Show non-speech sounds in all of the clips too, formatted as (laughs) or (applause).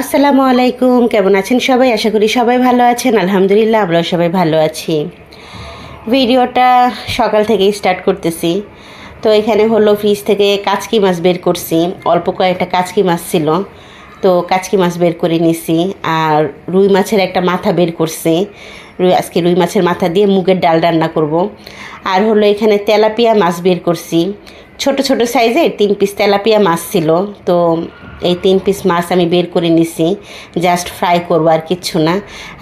আসসালামু আলাইকুম, কেমন আছেন সবাই? আশা করি সবাই ভালো আছেন। আলহামদুলিল্লাহ, আমরাও সবাই ভালো আছি। ভিডিওটা সকাল থেকেই স্টার্ট করতেছি। তো এখানে হলো ফ্রিজ থেকে কাচকি মাছ বের করছি। অল্প কয়েকটা কাচকি মাছ ছিল। তো কাচকি মাছ বের করে নিছি। আর রুই মাছের একটা মাথা বের করছি। রুই, আজকে রুই মাছের মাথা দিয়ে মুগের ডাল রান্না করব। আর হলো এখানে তেলাপিয়া মাছ বের করছি। ছোট ছোট সাইজের তিন পিস তেলাপিয়া মাছ ছিল। তো এই তিন পিস মাছ আমি বের করে নিছি জাস্ট ফ্রাই করব আর কিচ্ছু না।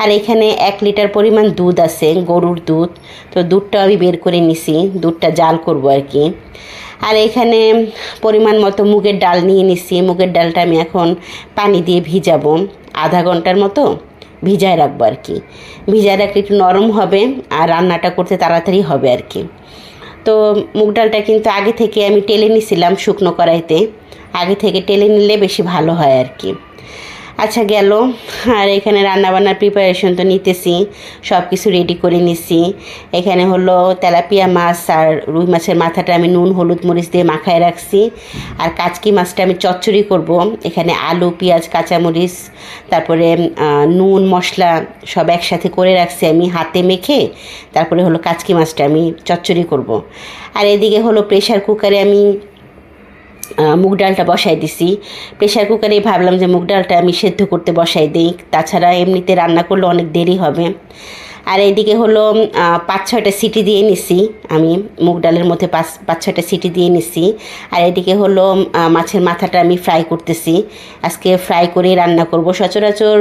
আর এখানে এক লিটার পরিমাণ দুধ আছে, গরুর দুধ। তো দুধটা আমি বের করে নিছি, দুধটা জাল করব আর কি। আর এখানে পরিমাণ মতো মুগের ডাল নিয়ে নিছি। মুগের ডালটা আমি এখন পানি দিয়ে ভিজাবো। আধা ঘণ্টার মতো ভিজায় রাখব আর কি। ভিজায় রাখলে একটু নরম হবে, আর রান্নাটা করতে তাড়াতাড়ি হবে আর কি। তো মুগ ডালটা কিন্তু আগে থেকে আমি টেলে নিছিলাম শুকনো কড়াইতে। আগে থেকে টেলে নিলে বেশি ভালো হয় আর কি। আচ্ছা গেল। আর এখানে রান্নাবান্নার প্রিপারেশন তো নিতেছি। সব কিছু রেডি করে নিছি। এখানে হলো তেলাপিয়া মাছ আর রুই মাছের মাথাটা আমি নুন, হলুদ, মরিচ দিয়ে মাখায় রাখছি। আর কাচকি মাছটা আমি চচ্চড়ি করব। এখানে আলু, পেঁয়াজ, কাঁচামরিচ, তারপরে নুন, মশলা সব একসাথে করে রাখছি আমি হাতে মেখে। তারপরে হলো কাচকি মাছটা আমি চচ্চড়ি করব। আর এদিকে হলো প্রেশার কুকারে আমি মুগ ডালটা বসাই দিছি। প্রেশার কুকারে ভাবলাম যে মুগ ডালটা আমি সেদ্ধ করতে বসাই দিই। তাছাড়া এমনিতে রান্না করলে অনেক দেরি হবে। আর এইদিকে হলো পাঁচ ছয়টা সিটি দিয়ে নিছি আমি, মুগ ডালের মধ্যে পাঁচ পাঁচ ছয়টা সিটি দিয়ে নিছি। আর এদিকে হলো মাছের মাথাটা আমি ফ্রাই করতেছি। আজকে ফ্রাই করে রান্না করব। সচরাচর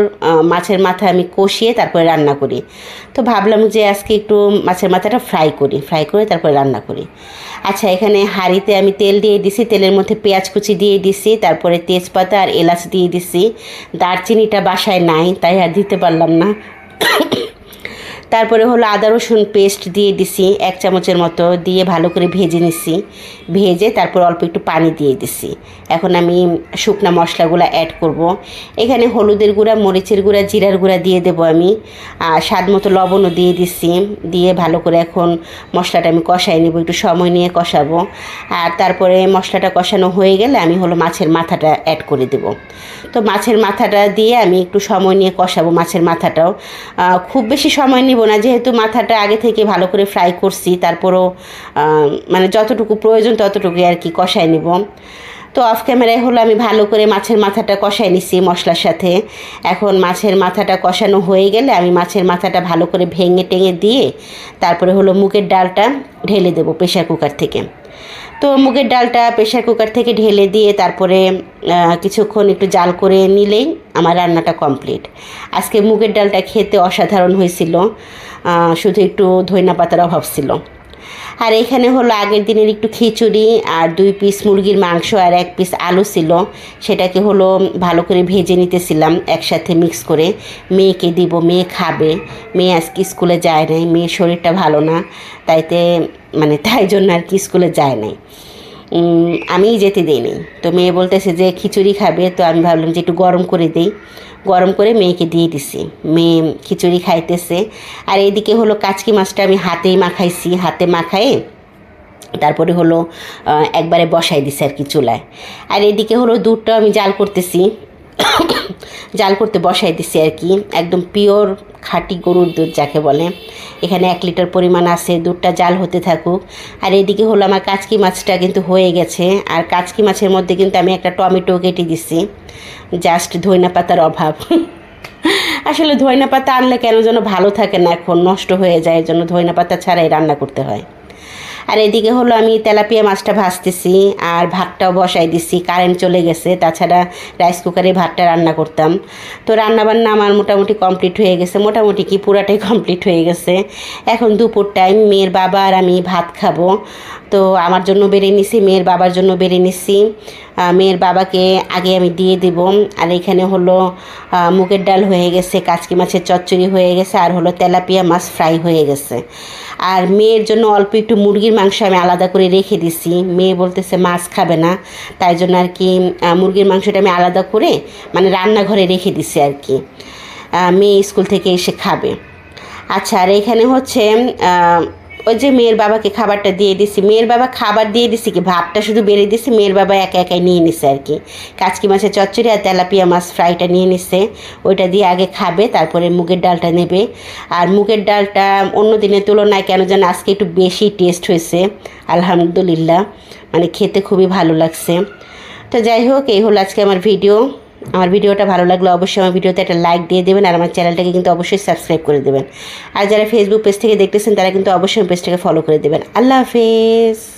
মাছের মাথা আমি কষিয়ে তারপরে রান্না করি। তো ভাবলাম যে আজকে একটু মাছের মাথাটা ফ্রাই করি, ফ্রাই করে তারপরে রান্না করি। আচ্ছা এখানে হাঁড়িতে আমি তেল দিয়ে দিছি, তেলের মধ্যে পেঁয়াজ কুচি দিয়ে দিছি, তারপরে তেজপাতা আর এলাচ দিয়ে দিছি। দারচিনিটা বাসায় নাই, তাই আর দিতে পারলাম না। তারপরে হলো আদা রসুন পেস্ট দিয়ে দিছি, এক চামচের মতো দিয়ে ভালো করে ভেজে নিছি। ভেজে তারপর অল্প একটু পানি দিয়ে দিছি। এখন আমি শুকনা মশলাগুলো অ্যাড করব। এখানে হলুদের গুঁড়া, মরিচের গুঁড়া, জিরার গুঁড়া দিয়ে দেবো আমি। আর স্বাদ মতো লবণও দিয়ে দিছি। দিয়ে ভালো করে এখন মশলাটা আমি কষাই নেব, একটু সময় নিয়ে কষাবো। আর তারপরে মশলাটা কষানো হয়ে গেলে আমি হলো মাছের মাথাটা অ্যাড করে দেব। তো মাছের মাথাটা দিয়ে আমি একটু সময় নিয়ে কষাবো মাছের মাথাটাও। খুব বেশি সময় নিব না, যেহেতু মাথাটা আগে থেকে ভালো করে ফ্রাই করছি, তারপরও মানে যতটুকু প্রয়োজন ততটুকু আর কি কষায় নিব। তো অফ ক্যামেরায় হলো আমি ভালো করে মাছের মাথাটা কষাই নিছি মশলার সাথে। এখন মাছের মাথাটা কষানো হয়ে গেলে আমি মাছের মাথাটা ভালো করে ভেঙে টেঙে দিয়ে তারপরে হলো মুগের ডালটা ঢেলে দেবো প্রেশার কুকার থেকে। তো মুগের ডালটা প্রেশার কুকার থেকে ঢেলে দিয়ে তারপরে কিছুক্ষণ একটু জাল করে নিলেই আমার রান্নাটা কমপ্লিট আজকে মুগের ডালটা খেতে অসাধারণ হয়েছিল শুধু একটু ধইনা পাতার অভাব ছিল। আর এখানে হলো আগের দিনের একটু খিচুড়ি আর দুই পিস মুরগির মাংস আর এক পিস আলু ছিল। সেটাকে হলো ভালো করে ভেজে নিতেছিলাম একসাথে মিক্স করে। মেয়েকে দিব, মেয়ে খাবে। মেয়ে আজকে স্কুলে যায় নাই, মেয়ের শরীরটা ভালো না। তাইতে মানে তাই জন্য আর কি স্কুলে যায় নাই। আমিই যেতে দিইনি তো মেয়ে বলতেছে যে, খিচুড়ি খাবে। তো আমি ভাবলাম যে, একটু গরম করে দেই। গরম করে মেয়েকে দিয়ে দিছি। মেয়ে খিচুড়ি খাইতেছে। আর এইদিকে হলো কাচকি মাছটা আমি হাতেই মাখাইছি। হাতে মাখায়ে তারপরে হলো একবারে বসাই দিছি আর কি চুলায়। আর এদিকে হলো দুধটাও আমি জাল করতেছি। (coughs) জাল করতে বসাই দিছি আর কি। একদম পিওর খাঁটি গরুর দুধ যাকে বলে। এখানে এক লিটার পরিমাণ আছে, দুধটা জাল হতে থাকুক। আর এদিকে হলো আমার কাচকি মাছটা কিন্তু হয়ে গেছে। আর কাচকি মাছের মধ্যে কিন্তু আমি একটা টমেটো কেটে দিছি। জাস্ট ধইনা পাতার অভাব। (laughs) আসলে ধইনা পাতা আনলে কেন যেন ভালো থাকে না, এখন নষ্ট হয়ে যায় এর জন্য ধইনা পাতা ছাড়াই রান্না করতে হয়। আর এদিকে হলো আমি তেলাপিয়া মাছটা ভাজতেছি, আর ভাতটাও বসাই দিছি কারেন্ট চলে গেছে, তাছাড়া রাইস কুকারে ভাতটা রান্না করতাম। তো রান্নাবান্না আমার মোটামুটি কমপ্লিট হয়ে গেছে, মোটামুটি কি পুরাটাই (laughs) কমপ্লিট হয়ে গেছে। এখন দুপুর টাইম মেয়ের বাবা আর আমি ভাত খাব। তো আমার জন্য বেড়ে নিছি, মেয়ের বাবার জন্য বেড়ে নিছি। মেয়ের বাবাকে আগে আমি দিয়ে দেব। আর এখানে হলো মুগের ডাল হয়ে গেছে, কাচকি মাছের চচ্চড়ি হয়ে গেছে, আর হলো তেলাপিয়া মাছ ফ্রাই হয়ে গেছে। আর মেয়ের জন্য অল্প একটু মুরগির মাংস আমি আলাদা করে রেখে দিছি। মেয়ে বলতেছে মাছ খাবে না, তাই জন্য আর কি মুরগির মাংসটা আমি আলাদা করে মানে রান্নাঘরে রেখে দিছি আর কি। মেয়ে স্কুল থেকে এসে খাবে। আচ্ছা আর এখানে হচ্ছে ওই যে মেয়ের বাবাকে খাবারটা দিয়ে দিছি। মেয়ের বাবা খাবার দিয়ে দিছি কি? ভাতটা শুধু বেড়ে দিছি, মেয়ের বাবা একা একাই নিয়ে নিছে আর কি। কাচকি মাছের চচ্চড়ি আর তেলাপিয়া মাছ ফ্রাইটা নিয়ে নিছে। ওইটা দিয়ে আগে খাবে, তারপরে মুগের ডালটা নেবে। আর মুগের ডালটা অন্য দিনের তুলনায় কেন যেন আজকে একটু বেশি টেস্ট হয়েছে। আলহামদুলিল্লাহ। মানে খেতে খুবই ভালো লাগছে। তো যাই হোক, এই হলো আজকে আমার ভিডিও আমার ভিডিওটা ভালো লাগলে অবশ্যই আমার ভিডিওতে একটা লাইক দিয়ে দেবেন আর আমার চ্যানেলটাকে কিন্তু অবশ্যই সাবস্ক্রাইব করে দেবেন। আর যারা ফেসবুক পেজ থেকে দেখতেছেন, তারা কিন্তু অবশ্যই পেজটাকে ফলো করে দেবেন। আল্লাহ হাফেজ।